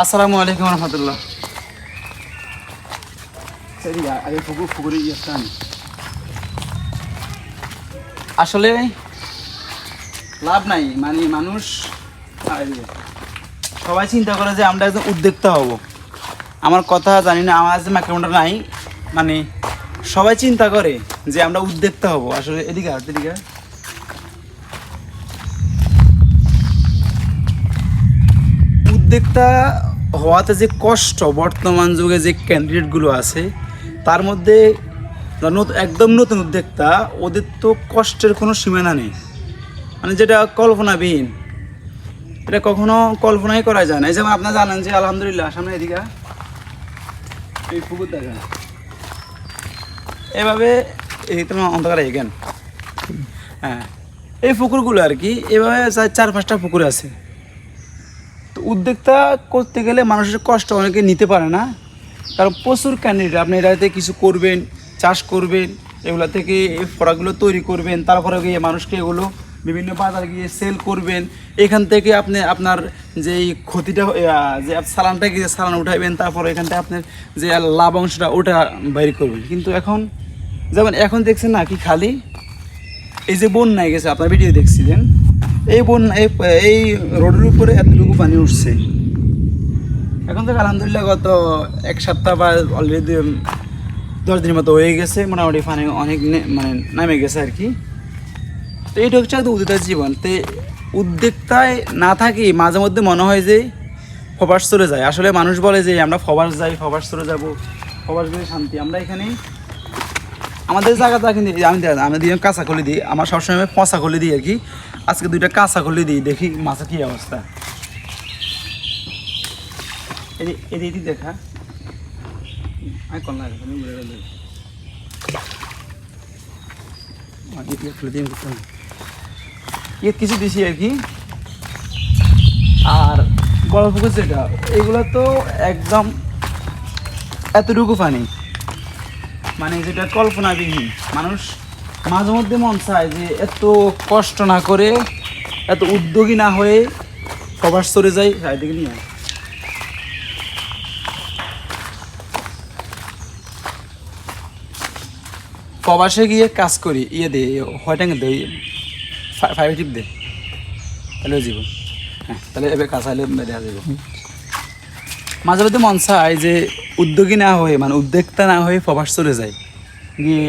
আসসালামু আলাইকুম রহমতুল্লাহ। আসলে লাভ নাই মানে মানুষ সবাই চিন্তা করে যে আমরা একদম উদ্যোক্তা হব। আমার কথা জানি না আমার যে মাইক্রোফোনটা নাই মানে সবাই চিন্তা করে যে আমরা উদ্যোক্তা হব। আসলে এদিকে এদিকে উদ্যোক্তা হওয়াতে যে কষ্ট, বর্তমান যুগে যে ক্যান্ডিডেটগুলো আছে, তার মধ্যে একদম নতুন উদ্যোক্তা, ওদের তো কষ্টের কোনো সীমানা নেই। মানে যেটা কল্পনাবিহীন, এটা কখনো কল্পনাই করা যায় না। এই যেমন আপনারা জানেন যে আলহামদুলিল্লাহ, সামনে এদিকে এই পুকুর দেখেন। এভাবে এই তোমার অন্ধকার এগেন হ্যাঁ এই পুকুরগুলো আর কি, এভাবে চার- পাঁচটা পুকুর আছে। উদ্যোক্তা করতে গেলে মানুষের কষ্ট অনেকে নিতে পারে না। কারণ প্রচুর ক্যান্ডিডেট আপনি এটাতে কিছু করবেন, চাষ করবেন, এগুলো থেকে ফড়াগুলো তৈরি করবেন, তারপরে গিয়ে মানুষকে এগুলো বিভিন্ন বাজার গিয়ে সেল করবেন। এখান থেকে আপনি, আপনার যে ক্ষতিটা যে সালানটা গিয়ে সালান উঠাইবেন, তারপর এখান থেকে আপনার যে লাভ অংশটা, ওটা বাইর করবেন। কিন্তু এখন, যেমন এখন দেখছেন না কি খালি? এই যে বন্যায় গেছে, আপনার ভিডিও দেখছিলেন? এই বন্যা এই এই রোডের উপরে এতটুকু পানি উঠছে। এখন থেকে আলহামদুলিল্লাহ গত এক সপ্তাহ বা অলরেডি দশ দিনের মতো হয়ে গেছে, মোটামুটি পানি অনেক মানে নামে গেছে আর কি। তো এইটা হচ্ছে একটা উদ্যোক্তার জীবন। তো উদ্যোক্তায় না থাকি মাঝে মধ্যে মনে হয় যে ফবাস চলে যায়। আসলে মানুষ বলে যে আমরা ফবাস যাই, ফবাস চলে যাব, ফবাস গেলে শান্তি। আমরা এখানে আমাদের জায়গাটা কিন্তু আমি আমি দিয়ে কাঁচা খুলে দিই, আমার সবসময় পচা খুলে দিই আর কি। আজকে দুইটা কাঁচা খুলে দিই, দেখি মাছের কী অবস্থা। দেখা। দিই ইয়ে কিছু দিছি আর কি। আর বড় যেটা এগুলো তো একদম এতটুকু পানি। মানে যেটা কল্পনাবিহীন। মানুষ মাঝে মধ্যে মন চায় যে এত কষ্ট না করে, এত উদ্যোগী না হয়ে প্রবাস চলে যাই চারিদিকে নিয়ে। প্রবাসে গিয়ে কাজ করি ইয়ে দে হয়টাঙ্গে দে ফাইভ টিপ দে, তাহলে জীবন হ্যাঁ তাহলে এবার কাজ হলে দেওয়া যাবে মাঝে মধ্যে মন চায় যে উদ্যোগী না হয়ে মানে উদ্যোক্তা না হয়ে প্রবাস চলে যায়। গিয়ে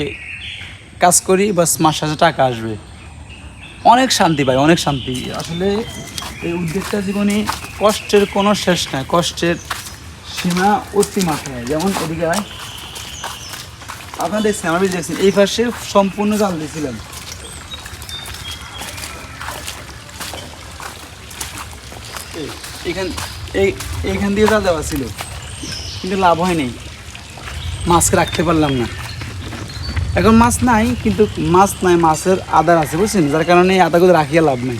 কাজ করি, বাস মাস শেষে টাকা আসবে। অনেক শান্তি পাই, অনেক শান্তি। আসলে এই উদ্যোক্তা জীবনে কষ্টের কোনো শেষ নাই, কষ্টের সীমা অতিমাত্রায় যেমন এদিকে আপনারা দেখছেন, আমি দেখছেন, এই পাশে সম্পূর্ণ জাল দিয়েছিলাম এখান এই এইখান দিয়ে জাল দেওয়া ছিল। কিন্তু লাভ হয়নি মাছকে রাখতে পারলাম না। এখন মাছ নাই কিন্তু মাছ নাই মাছের আদার আছে বুঝছেন? যার কারণে এই আদাগুলো রাখিয়ে লাভ নাই।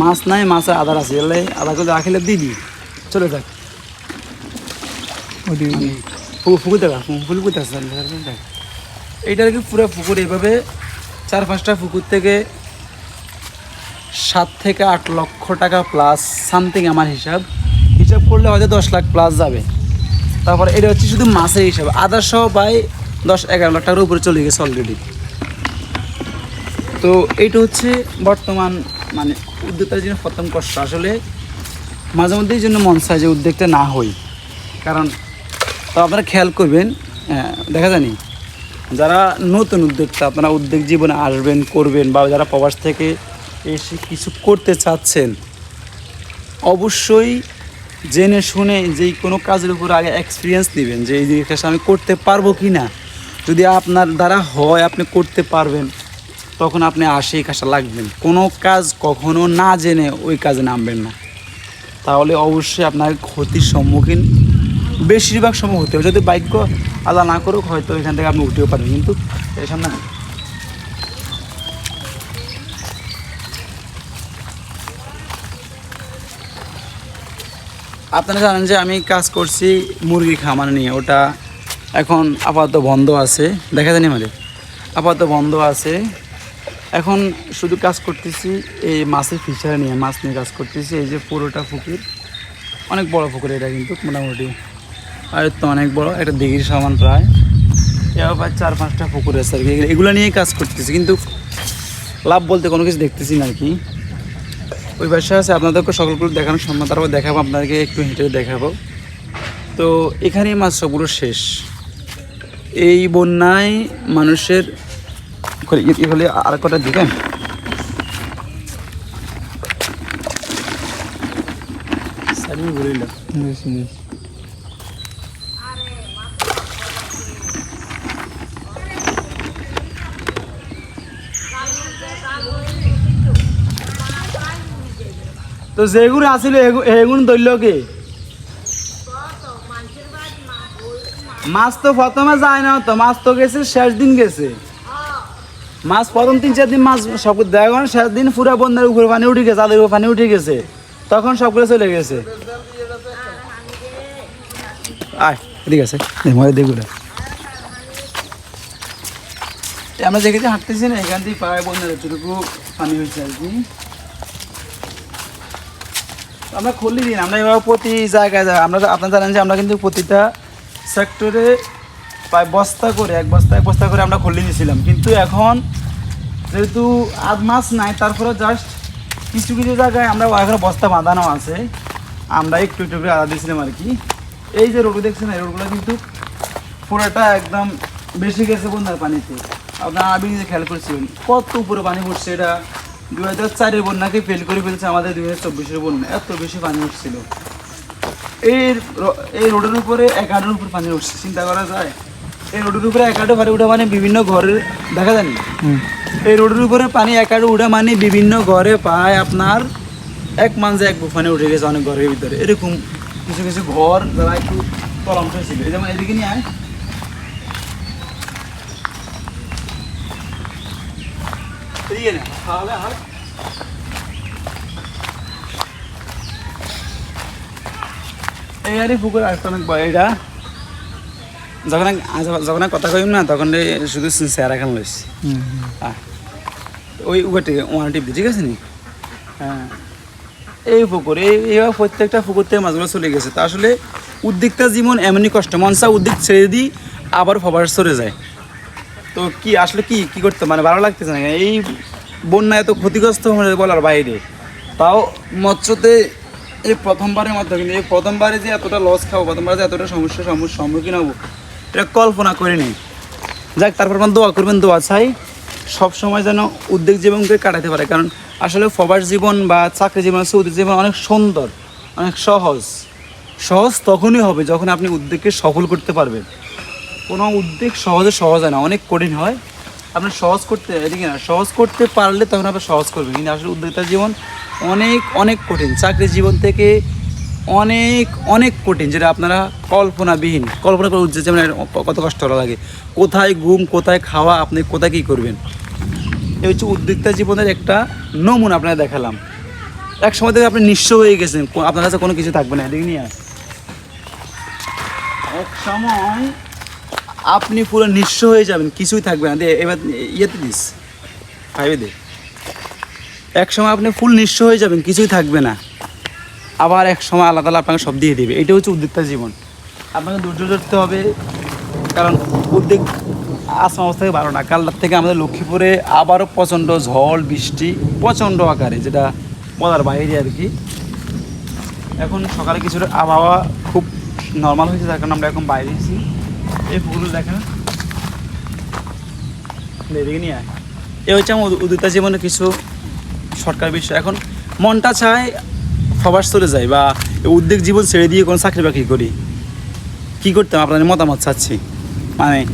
মাছ নাই মাছের আদার আছে। এলে আদাগুলো রাখিলে দিবি চলে যাক। মানে পুকুর দেখা ফুল পুকুর এইটা আর কি পুরো পুকুর? এইভাবে চার পাঁচটা পুকুর থেকে সাত থেকে আট লক্ষ টাকা প্লাস সামথিং আমার হিসাব। হিসাব করলে হয়তো দশ লাখ প্লাস যাবে। তারপর এটা হচ্ছে শুধু মাছের হিসাব। আদা সহ প্রায় দশ এগারো লাখ টাকার উপরে চলে গেছে অলরেডি তো এইটা হচ্ছে বর্তমান মানে উদ্যোক্তার জন্য প্রথম কষ্ট। আসলে মাঝে মধ্যেই জন্য মন চায় যে উদ্যোগটা না হই। কারণ তো আপনারা খেয়াল করবেন দেখা জানি যারা নতুন উদ্যোক্তা, আপনারা উদ্যোগ জীবনে আসবেন, করবেন বা যারা প্রবাস থেকে এসে কিছু করতে চাচ্ছেন, অবশ্যই জেনে শুনে যে কোনো কাজের উপর আগে এক্সপিরিয়েন্স নেবেন যে এই জিনিসটা আমি করতে পারব কি না যদি আপনার দ্বারা হয়, আপনি করতে পারবেন, তখন আপনি আসে এই কাজটা লাগবেন। কোনো কাজ কখনো না জেনে ওই কাজে নামবেন না। তাহলে অবশ্যই আপনার ক্ষতির সম্মুখীন, বেশিরভাগ সময় হতে হবে। যদি বাইক আলা না করুক, হয়তো এখান থেকে আপনি উঠতেও পারবেন। কিন্তু এই সামনে আপনারা জানেন যে আমি কাজ করছি মুরগি খামার নিয়ে। ওটা এখন আপাতত বন্ধ আছে। দেখা যায়নি আমাদের আপাতত বন্ধ আছে। এখন শুধু কাজ করতেছি এই মাছের ফিচার নিয়ে, মাছ নিয়ে কাজ করতেছি। এই যে পুরোটা পুকুর। অনেক বড় পুকুর এটা কিন্তু, মোটামুটি। আর তো অনেক বড়, একটা দিঘির সমান প্রায়। এবার প্রায় চার পাঁচটা পুকুর আছে আর কি। এগুলো নিয়েই কাজ করতেছি, কিন্তু লাভ বলতে কোনো কিছু দেখতেছি না আর কি। ওই ব্যবসা আছে আপনাদেরকে সকলগুলো দেখানোর সম্মান তারপর দেখাবো আপনাদেরকে একটু হেঁটে দেখাবো। তো এখানে মাছ সবগুলো শেষ। এই বন্যায় মানুষের হলে আর কটা দিবেন তো যেগুলো আছিল এগুলো ধরল কি? মাছ তো প্রথমে যায় না, তো মাছ তো গেছে, শেষ দিন গেছে। মাছ প্রথম তিন চার দিন মাছ সব দেখুন শেষ দিন পুরা বন্যার উপরে পানি উঠে গেছে তাদের উপর পানি উঠে গেছে। তখন সবগুলো চলে গেছে। আয় ঠিক আছে। দেখুন আমরা দেখেছি হাঁটতেছি না এখান থেকে পায়ে বন্যার এতটুকু পানি হয়েছে আর কি আমরা খুললি দিন, আমরা এবার প্রতি জায়গায় যাই আমরা আপনারা জানেন যে আমরা কিন্তু প্রতিটা সেক্টরে প্রায় বস্তা করে, এক বস্তা এক বস্তা করে আমরা খুললি দিয়েছিলাম কিন্তু এখন যেহেতু আধ মাস নাই তারপরে জাস্ট কিছু কিছু জায়গায় আমরা এখনও বস্তা বাঁধানো আছে। আমরা একটু একটু করে আলাদা দিয়েছিলাম আর কি। এই যে রোড দেখছেন, এই রোডগুলো কিন্তু পুরোটা একদম বেশি গেছে বন্যার পানিতে। আপনার আমি নিজে খেয়াল করছিলেন কত উপরে পানি পড়ছে এটা। দু হাজার চারের বন্যাকে ফেল করে ফেলছে আমাদের দুই হাজার চব্বিশের বন্যা। এত বেশি পানি উঠছিল। এই এই রোডের উপরে একাডোর উপর পানি উঠছে চিন্তা করা যায়? এই রোডের উপরে একাডো পানি উঠা মানে বিভিন্ন ঘরের দেখা যায়নি এই রোডের উপরে পানি একাডো উঠা মানে বিভিন্ন ঘরে পায় আপনার এক মানজে এক বুক পানি উঠে গেছে অনেক ঘরের ভিতরে। এরকম কিছু কিছু ঘর যারা একটু তলাংশ ছিল। যেমন এদিকে নিয়ে আয়। নে, তাহলে আর এই আরে পুকুর আর অনেক বড় এটা। যখন যখন কথা কইম না তখন শুধু চেহারা খান লইছি। ওই উগাটি ওয়ান টিপ ঠিক আছে নি? হ্যাঁ। এই পুকুর এই প্রত্যেকটা পুকুর থেকে মাছগুলো চলে গেছে। তা আসলে উদ্যোক্তা জীবন এমনই কষ্ট। মনসা উদ্যোগ ছেড়ে দিই আবার ফবার সরে যায়। তো কি, আসলে কি কি করতে? মানে ভালো লাগতেছে না? এই বন্যা এত ক্ষতিগ্রস্ত হয়ে বলার বাইরে। তাও মৎস্যতে এই প্রথমবারের মতো কিন্তু, এই প্রথমবারে যে এতটা লস খাব, প্রথমবারে যে এতটা সমস্যার সম্মু- সম্মুখীন হব, এটা কল্পনা করিনি যাক, তারপর আপনার দোয়া করবেন, দোয়া চাই। সব সময় যেন উদ্যোগ জীবনকে কাটাতে পারে। কারণ আসলে ফবার জীবন বা চাকরি জীবন উদ্যোগ জীবন অনেক সুন্দর, অনেক সহজ। সহজ তখনই হবে যখন আপনি উদ্যোগকে সফল করতে পারবেন। কোনো উদ্যোগ সহজে সহজ হয় না, অনেক কঠিন হয়। আপনার সহজ করতে, এদিকে না, সহজ করতে পারলে তখন আপনি সহজ করবেন কিন্তু আসলে উদ্যোক্তার জীবন অনেক অনেক কঠিন। চাকরি জীবন থেকে অনেক অনেক কঠিন, যেটা আপনারা কল্পনাবিহীন। কল্পনা করে উদ্যোগ যেমন কত কষ্ট লাগে। কোথায় ঘুম, কোথায় খাওয়া, আপনি কোথায় কী করবেন? এই হচ্ছে উদ্যোক্তা জীবনের একটা নমুনা আপনারা দেখালাম। এক সময় থেকে আপনি নিঃস্ব হয়ে গেছেন আপনার কাছে কোনো কিছু থাকবে না, এদিকে নিয়ে এক সময় আপনি পুরো নিঃস্ব হয়ে যাবেন, কিছুই থাকবে না। এবার ইয়েতে দিস। ভাইবে দে। এক সময় আপনি ফুল নিঃস্ব হয়ে যাবেন, কিছুই থাকবে না। আবার এক সময় আল্লাহ তালা আপনাকে সব দিয়ে দেবে। এটা হচ্ছে উদ্যোক্তা জীবন। আপনাকে ধৈর্য ধরতে হবে, কারণ উদ্যোগ আসাম অবস্থা থেকে ভালো না। কাল থেকে আমাদের লক্ষ্মীপুরে আবারও প্রচণ্ড ঝড়, বৃষ্টি, প্রচণ্ড আকারে, যেটা বলার বাইরে আর কি। এখন সকালে কিছুটা আবহাওয়া খুব নর্মাল হয়েছে তার কারণে আমরা এখন বাইরে এসেছি এই ফুলগুলো দেখা। এদিকে নিয়ে আয়। এ হচ্ছে আমার উদ- উদ্যোক্তা জীবনে কিছু সরকার বিষয়। এখন মনটা চায় সবার চলে যায় বা উদ্যোগ জীবন ছেড়ে দিয়ে কোনো চাকরি বাকরি করি। কী করতাম? আপনাদের মতামত চাচ্ছি। মানে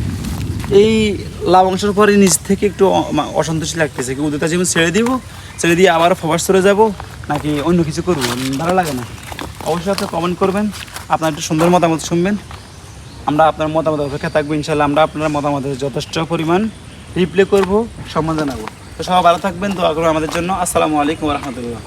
এই লাভ অংশের পরে নিজ থেকে একটু অসন্তুষ্টি লাগতেছে কি উদ্যোক্তা জীবন ছেড়ে দিব ছেড়ে দিয়ে আবার ফবার চলে যাব নাকি অন্য কিছু করব? ভালো লাগে না। অবশ্যই আপনি কমেন্ট করবেন। আপনার একটু সুন্দর মতামত শুনবেন। আমরা আপনার মতামত অপেক্ষা থাকব ইনশাল্লাহ আমরা আপনার মতামতের যথেষ্ট পরিমাণ রিপ্লে করব, সম্মান জানাব। তো সবাই ভালো থাকবেন, দোয়া করব আমাদের জন্য। আসসালামু আলাইকুম রহমতুল্লাহ।